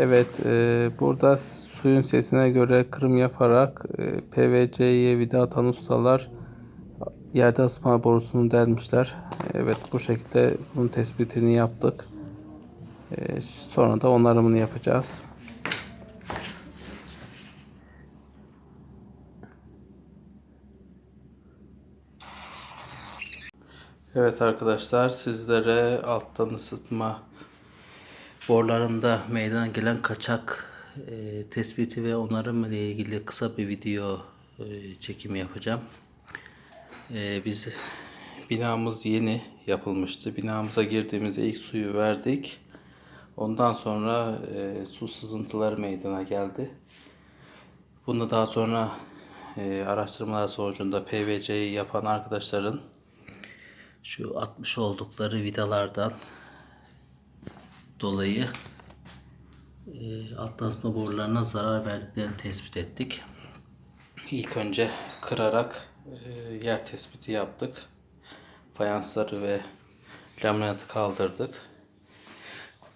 Evet, e, burada suyun sesine göre kırım yaparak e, PVC'ye vida atan ustalar yerde ısıtma borusunu delmişler. Evet, bu şekilde bunun tespitini yaptık. E, sonra da onarımını yapacağız. Evet arkadaşlar sizlere alttan ısıtma borularında meydana gelen kaçak e, tespiti ve onarım ile ilgili kısa bir video e, çekimi yapacağım. E, biz binamız yeni yapılmıştı. Binamıza girdiğimizde ilk suyu verdik. Ondan sonra e, su sızıntıları meydana geldi. Bunu daha sonra e, araştırmalar sonucunda PVC'yi yapan arkadaşların şu atmış oldukları vidalardan dolayı e, alttan ısıtma borularına zarar verdiklerini tespit ettik. İlk önce kırarak e, yer tespiti yaptık. Fayansları ve laminatı kaldırdık.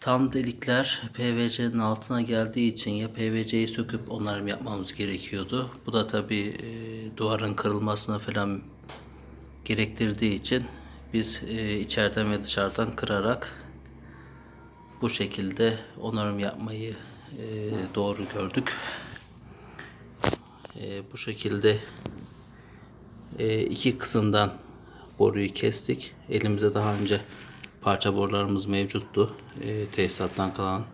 Tam delikler PVC'nin altına geldiği için ya PVC'yi söküp onarım yapmamız gerekiyordu. Bu da tabi e, duvarın kırılmasına falan gerektirdiği için biz e, içeriden ve dışarıdan kırarak bu şekilde onarım yapmayı e, doğru gördük. E, bu şekilde e, iki kısımdan boruyu kestik. Elimizde daha önce parça borularımız mevcuttu. E, tesisattan kalan.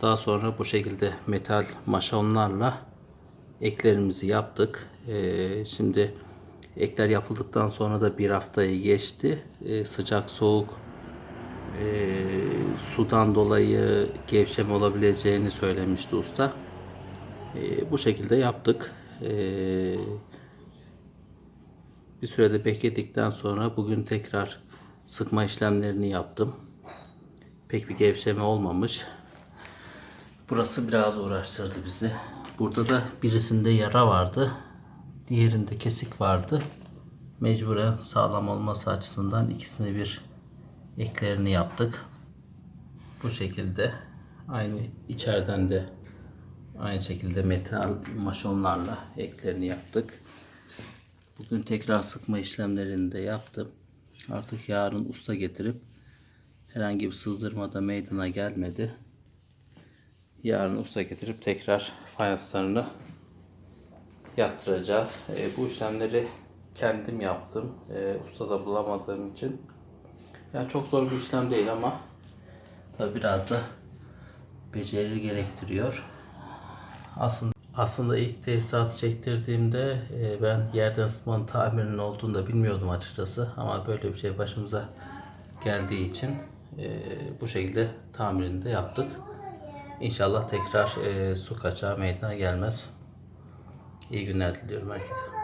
Daha sonra bu şekilde metal maşonlarla eklerimizi yaptık. E, şimdi ekler yapıldıktan sonra da bir haftayı geçti. E, sıcak soğuk e, sudan dolayı gevşeme olabileceğini söylemişti usta. E, bu şekilde yaptık. E, bir sürede bekledikten sonra bugün tekrar sıkma işlemlerini yaptım. Pek bir gevşeme olmamış. Burası biraz uğraştırdı bizi. Burada da birisinde yara vardı. Diğerinde kesik vardı. Mecburen sağlam olması açısından ikisini bir eklerini yaptık. Bu şekilde aynı içeriden de aynı şekilde metal maşonlarla eklerini yaptık. Bugün tekrar sıkma işlemlerini de yaptım. Artık yarın usta getirip herhangi bir sızdırma da meydana gelmedi. Yarın usta getirip tekrar fayanslarını yaptıracağız. E, bu işlemleri kendim yaptım. E, usta da bulamadığım için. Yani çok zor bir işlem değil ama tabi biraz da beceri gerektiriyor. Aslında aslında ilk tesisatı çektirdiğimde e, ben yerden ısıtmanın tamirinin olduğunu da bilmiyordum açıkçası. Ama böyle bir şey başımıza geldiği için e, bu şekilde tamirini de yaptık. İnşallah tekrar e, su kaçağı meydana gelmez. İyi günler diliyorum herkese.